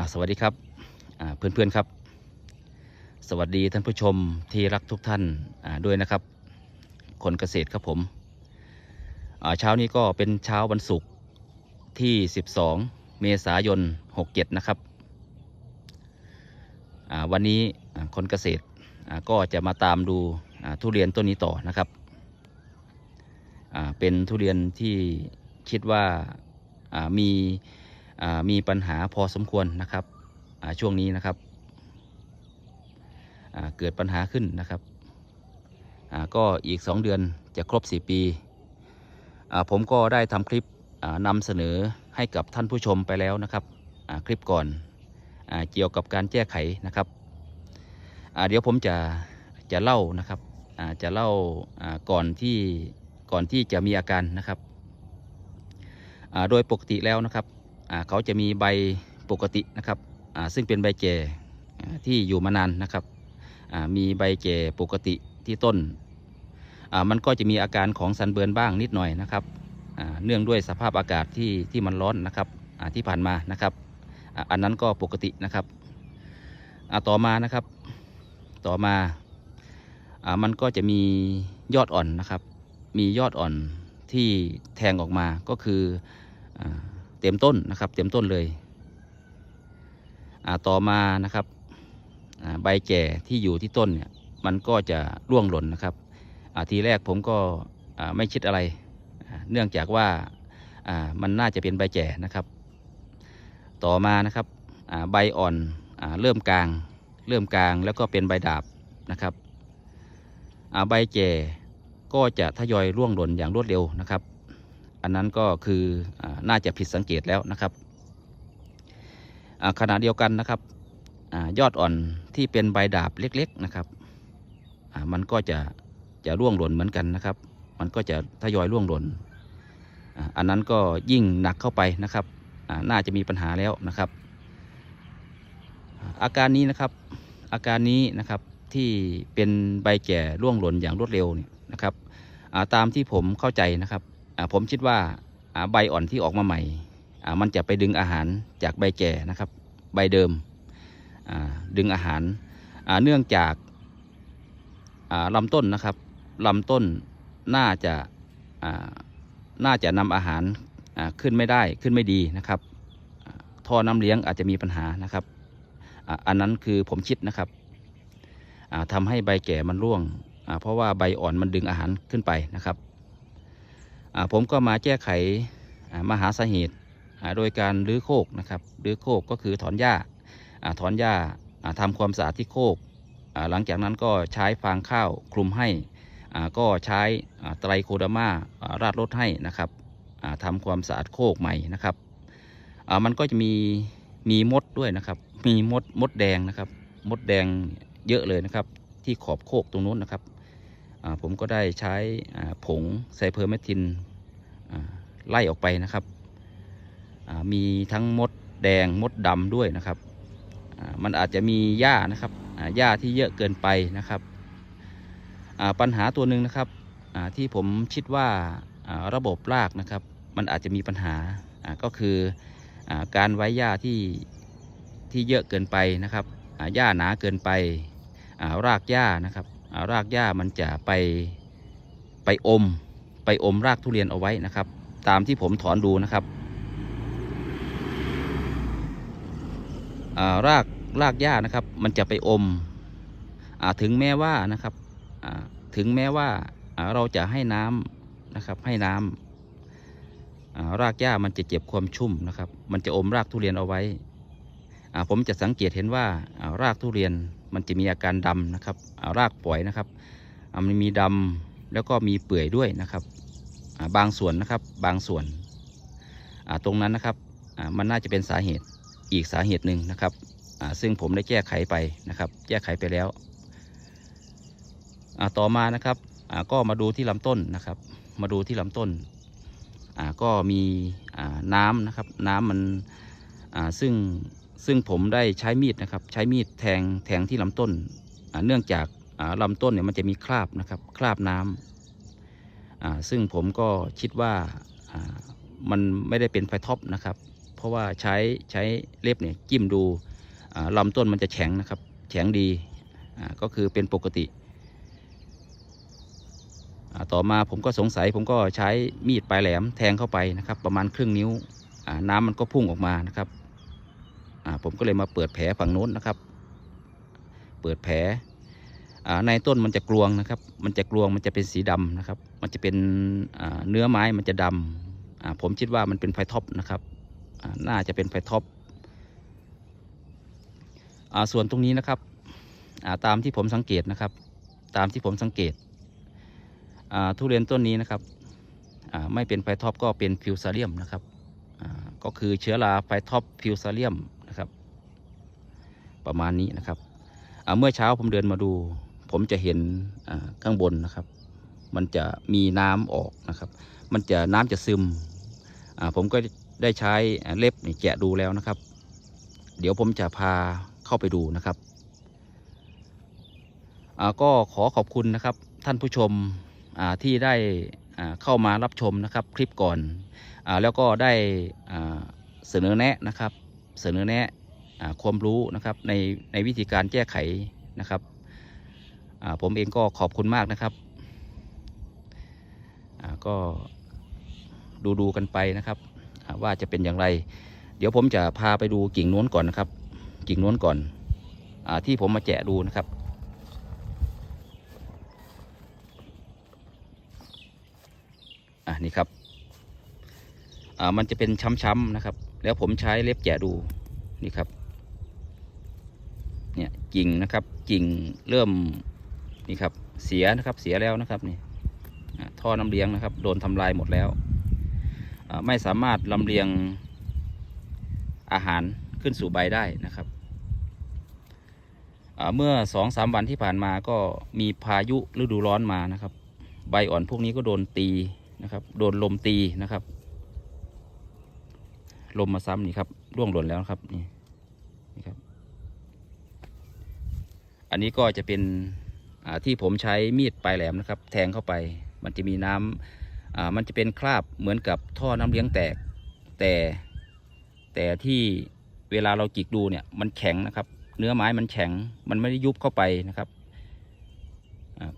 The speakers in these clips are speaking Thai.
่าสวัสดีครับอ่าเพื่อนๆครับ สวัสดีท่านผู้ชมที่รักทุกท่านอ่าด้วยนะครับ คนเกษตรครับผมอ่าเช้านี้ก็เป็นเช้าวันศุกร์ที่ 12 เมษายน 67 นะครับอ่าวันนี้คนเกษตรอ่าก็จะมาตามดูอ่าทุเรียนต้นนี้ต่อนะครับอ่าเป็นทุเรียนที่คิดว่าอ่ามี มีปัญหาพอสมควรนะครับช่วงนี้นะครับเกิดปัญหาขึ้นนะครับก็อีก 2 เดือนจะครบ 4 ปีผมก็ได้ทำคลิปนำเสนอให้กับท่านผู้ชมไปแล้วนะครับคลิปก่อนอเกี่ยวกับการแก้ไขนะครับเดี๋ยวผมจะจะเล่านะครับจะเล่าก่อนที่ก่อนที่จะมีอาการนะครับโดยปกติแล้วนะครับ เขาจะมีใบปกตินะครับซึ่งเป็นใบแก่ที่อยู่มานานนะครับมีใบแก่ปกติที่ต้น มันก็จะมีอาการของสันเบิร์นบ้างนิดหน่อยนะครับเนื่องด้วยสภาพอากาศที่ที่มันร้อนนะครับที่ผ่านมานะครับอันนั้นก็ปกตินะครับต่อมานะครับ ต่อมาอมันก็จะมียอดอ่อนนะครับ มียอดอ่อนที่แทงออกมาก็คืออ เต็มต้นนะครับ เต็มต้นเลยต่อมานะครับใบแก่ที่อยู่ที่ต้นเนี่ยมันก็จะร่วงหล่นนะครับทีแรกผมก็ไม่คิดอะไร เนื่องจากว่ามันน่าจะเป็นใบแก่นะครับ ต่อมานะครับใบอ่อนอเริ่มกลาง เริ่มกลางแล้วก็เป็นใบดาบนะครับใบแก่ก็จะทยอยร่วงหล่นอย่างรวดเร็วนะครับ อันนั้นก็คืออน่าจะผิดสังเกตแล้วนะครับขณะเดียวกันนะครับอยอดอ่อนที่เป็นใบดาบเล็กๆนะครับมันก็จะจะร่วงหล่นเหมือนกันนะครับ มันก็จะทยอยร่วงหล่นอ,อันนั้นก็ยิ่งหนักเข้าไปนะครับน่าจะมีปัญหาแล้วนะครับ อาการนี้นะครับ อาการนี้นะครับที่เป็นใบแก่ร่วงหล่นอย่างรวดเร็วเนี่ยนะครับตามที่ผมเข้าใจนะครับ ผมคิดว่าใบอ่อนที่ออกมาใหม่มันจะไปดึงอาหารจากใบแก่นะครับ ใบเดิมดึงอาหารเนื่องจากลำต้นนะครับลำต้นน่าจะน่าจะนำอาหารขึ้นไม่ได้ขึ้นไม่ดีนะครับท่อน้ำเลี้ยงอาจจะมีปัญหานะครับอันนั้นคือผมคิดนะครับทำให้ใบแก่มันร่วงเพราะว่าใบอ่อนมันดึงอาหารขึ้นไปนะครับ ผมก็มาแก้ไขมาหาสาเหตุโดยการรื้อโคกนะครับรื้อโคกก็คือถอนหญ้าอถอนหญ้าอ่าทำความสะอาดที่โคกหลังจากนั้นก็ใช้ฟางข้าวคลุมให้ก็ใช้ไตรโคดามาราดรถให้นะครับอ่าทำความสะอาดโคกใหม่นะครับมันก็จะมีมีมดด้วยนะครับ มีมดมดแดงนะครับ มดแดงเยอะเลยนะครับ ที่ขอบโคกตรงนู้นนะครับ ผมก็ได้ใช้ผงไซเพอร์เมทินไล่ออกไปนะครับ มีทั้งมดแดงมดดำด้วยนะครับ มันอาจจะมีหญ้านะครับอ่าหญ้าที่เยอะเกินไปนะครับปัญหาตัวหนึ่งนะครับที่ผมคิดว่าระบบรากนะครับ มันอาจจะมีปัญหาก็คืออการไว้หญ้าที่ที่เยอะเกินไปนะครับอ่าหญ้าหนาเกินไปรากหญ้านะครับ รากหญ้ามันจะไปไปอม ไปอมรากทุเรียนเอาไว้นะครับ ตามที่ผมถอนดูนะครับารากรากหญ้านะครับ มันจะไปอมอถึงแม้ว่านะครับถึงแม้ว่าาเราจะให้น้ำนะครับ ให้น้ำารากหญ้ามันจะเก็บความชุ่มนะครับ มันจะอมรากทุเรียนเอาไว้ผมจะสังเกตเห็นว่าอ่ารากทุเรียน มันจะมีอาการดำนะครับารากปล่อยนะครับมันมีดำแล้วก็มีเปื่อยด้วยนะครับาบางส่วนนะครับบางส่วนตรงนั้นนะครับมันน่าจะเป็นสาเหตุอีกสาเหตุหนึ่งนะครับซึ่งผมได้แก้ไขไปนะครับ แก้ไขไปแล้วต่อมานะครับก็มาดูที่ลำต้นนะครับ มาดูที่ลำต้นก็มีน้ำนะครับ น้ำมันซึ่ง ซึ่งผมได้ใช้มีดนะครับ ใช้มีดแทงแทงที่ลำต้น เนื่องจากอ่าลำต้นเนี่ยมันจะมีคราบนะครับคราบน้ำอ่าซึ่งผมก็คิดว่ามันไม่ได้เป็นไฟท็อปนะครับ เพราะว่าใช้ใช้เล็บเนี่ยจิ้มดูอ่าลำต้นมันจะแข็งนะครับแข็งดีก็คือเป็นปกติ ต่อมาผมก็สงสัยผมก็ใช้มีดปลายแหลมแทงเข้าไปนะครับ ประมาณครึ่งนิ้วน้ำมันก็พุ่งออกมานะครับ ผมก็เลยมาเปิดแผลฝั่งโน้นนะครับ เปิดแผลในต้นมันจะกลวงนะครับ มันจะกลวงมันจะเป็นสีดำนะครับ มันจะเป็นเนื้อไม้มันจะดำอ่าผมคิดว่ามันเป็นไฟท็อปนะครับน่าจะเป็นไฟท็อปอส่วนตรงนี้นะครับตามที่ผมสังเกตนะครับ ตามที่ผมสังเกตทุเรียนต้นนี้นะครับไม่เป็นไฟท็อปก็เป็นฟิวซาเลียมนะครับก็คือเชื้อราไฟท็อปฟิวซาเลียม ประมาณนี้นะครับเมื่อเช้าผมเดินมาดู ผมจะเห็นข้างบนนะครับ มันจะมีน้ำออกนะครับ มันจะน้ำจะซึมผมก็ได้ใช้เล็บแกะดูแล้วนะครับ เดี๋ยวผมจะพาเข้าไปดูนะครับก็ขอขอบคุณนะครับท่านผู้ชมที่ได้เข้ามารับชมนะครับคลิปก่อนอแล้วก็ได้เสนอแนะนะครับ เสนอแนะ ความรู้นะครับในในวิธีการแก้ไขนะครับผมเองก็ขอบคุณมากนะครับก็ดูดูกันไปนะครับว่าจะเป็นอย่างไร เดี๋ยวผมจะพาไปดูกิ่งโน้นก่อนนะครับ กิ่งโน้นก่อนอที่ผมมาแจะดูนะครับอะนี่ครับมันจะเป็นช้ำๆนะครับ แล้วผมใช้เล็บแกะดูนี่ครับ เนี่ยกิ่งนะครับกิ่งเริ่มนี่ครับเสียนะครับเสียแล้วนะครับนี่ท่อน้ำเลี้ยงนะครับ โดนทำลายหมดแล้ว ไม่สามารถลำเลียงอาหารขึ้นสู่ใบได้นะครับ เมื่อสองสามวันที่ผ่านมาก็มีพายุฤดูร้อนมานะครับ ใบอ่อนพวกนี้ก็โดนตีนะครับ โดนลมตีนะครับ ลมมาซ้ำนี่ครับร่วงหล่นแล้วครับนี่ครับ อันนี้ก็จะเป็นที่ผมใช้มีดปลายแหลมนะครับ แทงเข้าไป มันจะมีน้ำมันจะเป็นคราบเหมือนกับท่อน้ำเลี้ยงแตก แต่แต่ที่เวลาเราจิกดูเนี่ยมันแข็งนะครับ เนื้อไม้มันแข็ง มันไม่ได้ยุบเข้าไปนะครับ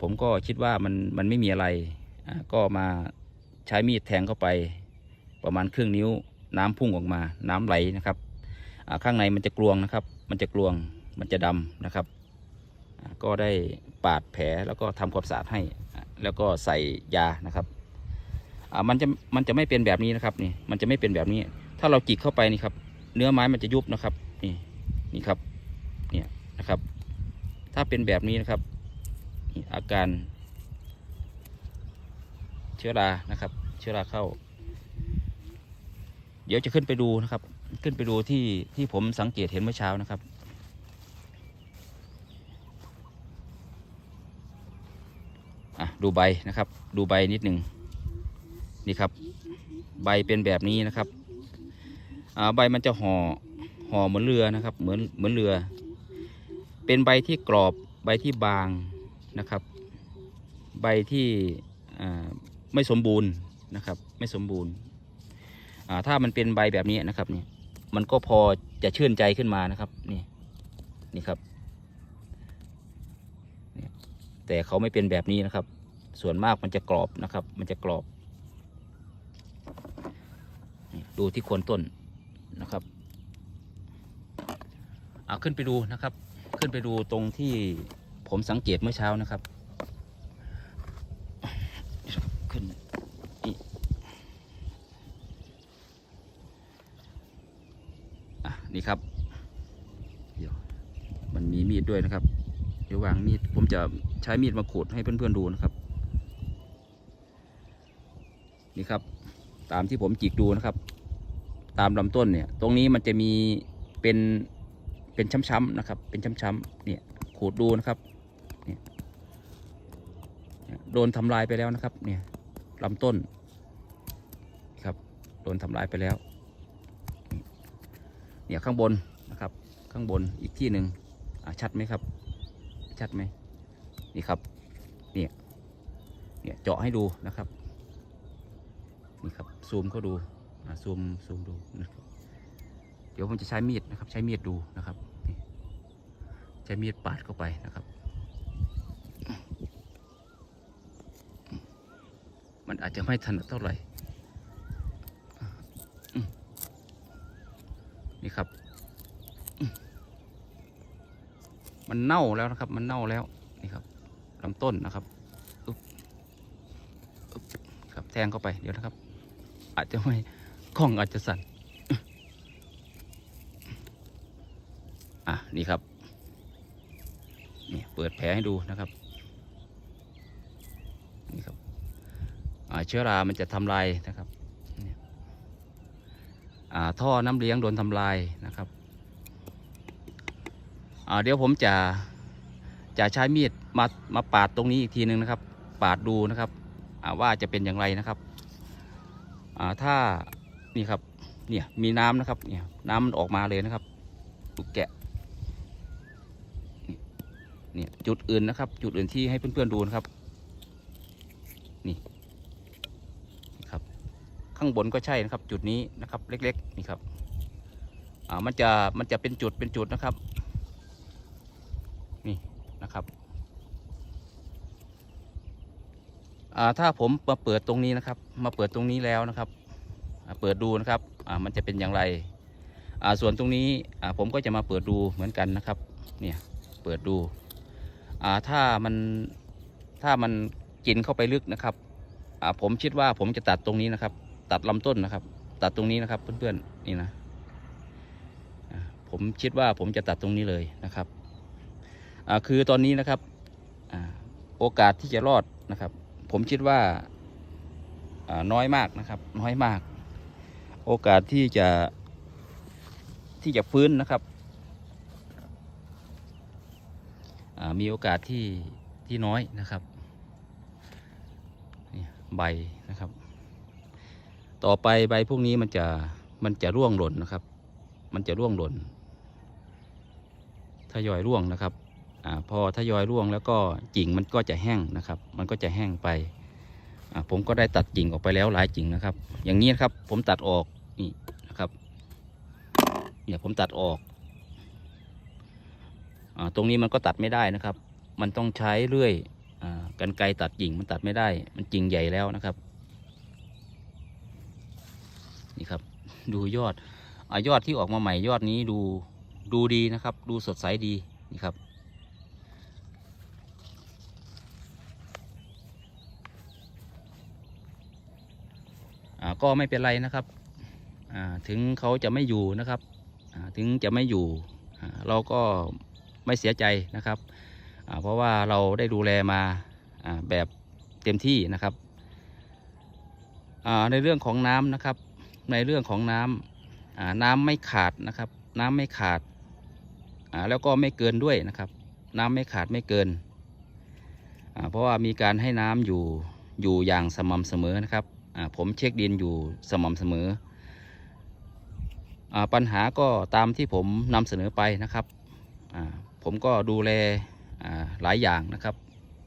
ผมก็คิดว่ามันมันไม่มีอะไร ก็มาใช้มีดแทงเข้าไป ประมาณครึ่งนิ้วน้ำพุ่งออกมา น้ำไหลนะครับ ข้างในมันจะกลวงนะครับ มันจะกลวง มันจะดำนะครับ ก็ได้ปาดแผลแล้วก็ทำความสะอาดให้ แล้วก็ใส่ยานะครับอ่ามันจะมันจะไม่เป็นแบบนี้นะครับนี่มันจะไม่เป็นแบบนี้ ถ้าเราจิกเข้าไปนี่ครับ เนื้อไม้มันจะยุบนะครับ นี่นี่ครับเนี่ยนะครับ ถ้าเป็นแบบนี้นะครับอาการ เชื้อรานะครับ เชื้อราเข้า เดี๋ยวจะขึ้นไปดูนะครับ ขึ้นไปดูที่ที่ผมสังเกตเห็นเมื่อเช้านะครับ อะ ดูใบนะครับ ดูใบนิดหนึ่งนี่ครับ ใบเป็นแบบนี้นะครับใบมันจะห่อห่อเหมือนเรือนะครับ เหมือนเหมือนเรือ เป็นใบที่กรอบใบที่บางนะครับ ใบที่ไม่สมบูรณ์นะครับ ไม่สมบูรณ์ถ้ามันเป็นใบแบบนี้นะครับนี่มันก็พอจะชื่นใจขึ้นมานะครับนี่นี่ครับแต่เขาไม่เป็นแบบนี้นะครับ ส่วนมากมันจะกรอบนะครับ มันจะกรอบ ดูที่โคนต้นนะครับเอาขึ้นไปดูนะครับ ขึ้นไปดูตรงที่ผมสังเกตเมื่อเช้านะครับ ขึ้นนี่ครับเดี๋ยวมันมีมีดด้วยนะครับเดี๋ยววางมีดผมจะใช้มีดมาขูดให้เพื่อนๆดูนะครับ นี่ครับ ตามที่ผมจิกดูนะครับ ตามลำต้นเนี่ย ตรงนี้มันจะมีเป็นเป็นช้ำๆนะครับ เป็นช้ำๆเนี่ยขูดดูนะครับเนี่ยโดนทำลายไปแล้วนะครับ เนี่ยลำต้นครับ โดนทำลายไปแล้ว เนี่ยข้างบนนะครับ ข้างบนอีกที่หนึ่งชัดไหมครับ ชัดไหมนี่ครับ เนี่ย เนี่ยเจาะให้ดูนะครับ นี่ครับซูมเข้าดูซูมซูมดูนะครับเดี๋ยวผมจะใช้มีดนะครับ ใช้มีดดูนะครับใช้มีดปาดเข้าไปนะครับ มันอาจจะไม่ถนัดเท่าไหร่นี่ครับ มันเน่าแล้วนะครับ มันเน่าแล้วนี่ครับลำต้นนะครับครับแทงเข้าไปเดี๋ยวนะครับ อาจจะไม่กล้องอาจจะสั่นอะนี่ครับนี่เปิดแผลให้ดูนะครับนี่ครับเชื้อรามันจะทำลายนะครับอ่าท่อน้ำเลี้ยงโดนทำลายนะครับอ่าเดี๋ยวผมจะจะใช้มีดมามาปาดตรงนี้อีกทีหนึ่งนะครับ ปาดดูนะครับอ่าว่าจะเป็นอย่างไรนะครับ ถ้านี่ครับเนี่ยมีน้ำนะครับเนี่ยน้ำมันออกมาเลยนะครับลูกแกะเนี่ยจุดอื่นนะครับ จุดอื่นที่ให้เพื่อนๆดูนะครับ นี่นี่ครับ ข้างบนก็ใช่นะครับ จุดนี้นะครับ เล็ก ๆ นี่ครับอ่ามันจะมันจะเป็นจุดเป็นจุดนะครับ นี่นะครับอ่า ถ้าผมมาเปิดตรงนี้นะครับ มาเปิดตรงนี้แล้วนะครับ เปิดดูนะครับมันจะเป็นอย่างไร ส่วนตรงนี้ผมก็จะมาเปิดดูเหมือนกันนะครับ เนี่ย เปิดดูถ้ามันถ้ามันกินเข้าไปลึกนะครับผมคิดว่าผมจะตัดตรงนี้นะครับ ตัดลำต้นนะครับ ตัดตรงนี้นะครับ เพื่อนๆนี่นะผมคิดว่าผมจะตัดตรงนี้เลยนะครับคือตอนนี้นะครับโอกาสที่จะรอดนะครับ ผมคิดว่าน้อยมากนะครับ น้อยมาก โอกาสที่จะที่จะฟื้นนะครับมีโอกาสที่ที่น้อยนะครับใบนะครับ ต่อไปใบพวกนี้มันจะมันจะร่วงหล่นนะครับ มันจะร่วงหล่นทยอยร่วงนะครับ อพอทยอยร่วงแล้วก็กิ่งมันก็จะแห้งนะครับ มันก็จะแห้งไป ผมก็ได้ตัดกิ่งออกไปแล้วหลายกิ่งนะครับ อย่างนี้นครับผมตัดออกนี่นะครับเนี่ยผมตัดออกอตรงนี้มันก็ตัดไม่ได้นะครับ มันต้องใช้เลื่อยอกันไกตัดกิ่งมันตัดไม่ได้ มันกิ่งใหญ่แล้วนะครับ นี่ครับ ดูยอดอยอดที่ออกมาใหม่ยอดนี้ดูดูดีนะครับ ดูสดใสดีนี่ครับ ก็ไม่เป็นไรนะครับถึงเขาจะไม่อยู่นะครับถึงจะไม่อยู่เราก็ไม่เสียใจนะครับ เพราะว่าเราได้ดูแลมาแบบเต็มที่นะครับในเรื่องของน้ำนะครับ ในเรื่องของน้ำน้ำไม่ขาดนะครับ น้ำไม่ขาดแล้วก็ไม่เกินด้วยนะครับ น้ำไม่ขาดไม่เกิน เพราะว่ามีการให้น้ำอยู่อยู่อย่างสม่ำเสมอนะครับ ผมเช็คดินอยู่สม่ำเสมออปัญหาก็ตามที่ผมนำเสนอไปนะครับ ผมก็ดูแลหลายอย่างนะครับ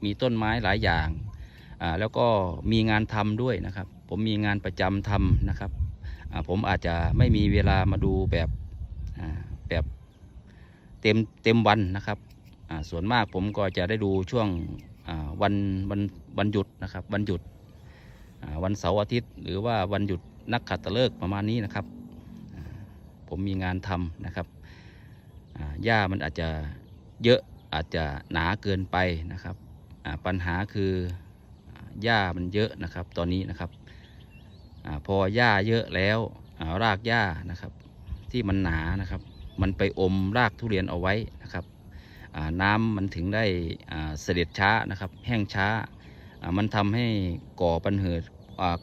มีต้นไม้หลายอย่าง แล้วก็มีงานทำด้วยนะครับ ผมมีงานประจำทำนะครับ ผมอาจจะไม่มีเวลามาดูแบบแบบเต็มเต็มวันนะครับส่วนมากผมก็จะได้ดูช่วงวันวันวันหยุดนะครับวันหยุด วันเสาร์อาทิตย์ หรือว่าวันหยุดนักขัตฤกษ์ประมาณนี้นะครับ ผมมีงานทำนะครับหญ้ามันอาจจะเยอะอาจจะหนาเกินไปนะครับปัญหาคือหญ้ามันเยอะนะครับตอนนี้นะครับอพอหญ้าเยอะแล้วารากหญ้านะครับ ที่มันหนานะครับ มันไปอมรากทุเรียนเอาไว้นะครับน้ำมันถึงได้เสด็จช้านะครับ แห้งช้ามันทำให้ก่อปัญหา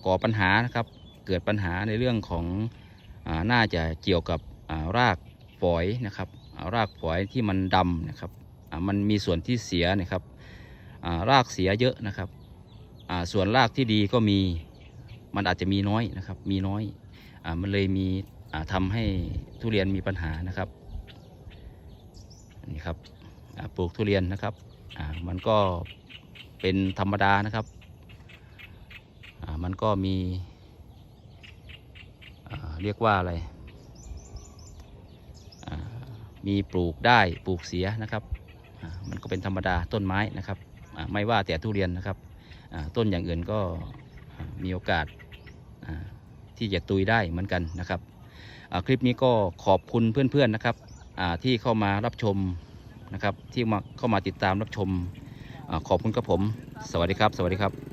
ก่อปัญหานะครับ เกิดปัญหาในเรื่องของอน่าจะเกี่ยวกับารากฝอยนะครับารากฝอยที่มันดำนะครับมันมีส่วนที่เสียนะครับารากเสียเยอะนะครับส่วนรากที่ดีก็มีมันอาจจะมีน้อยนะครับ มีน้อยอมันเลยมีอ่าทำให้ทุเรียนมีปัญหานะครับนี่ครับปลูกทุเรียนนะครับมันก็เป็นธรรมดานะครับ มันก็มีเรียกว่าอะไรมีปลูกได้ปลูกเสียนะครับมันก็เป็นธรรมดาต้นไม้นะครับไม่ว่าแต่ทุเรียนนะครับต้นอย่างอื่นก็มีโอกาสที่จะตุยได้เหมือนกันนะครับคลิปนี้ก็ขอบคุณเพื่อนๆนะครับที่เข้ามารับชมนะครับที่มาเข้ามาติดตามรับชมขอบคุณครับผม สวัสดีครับ สวัสดีครับ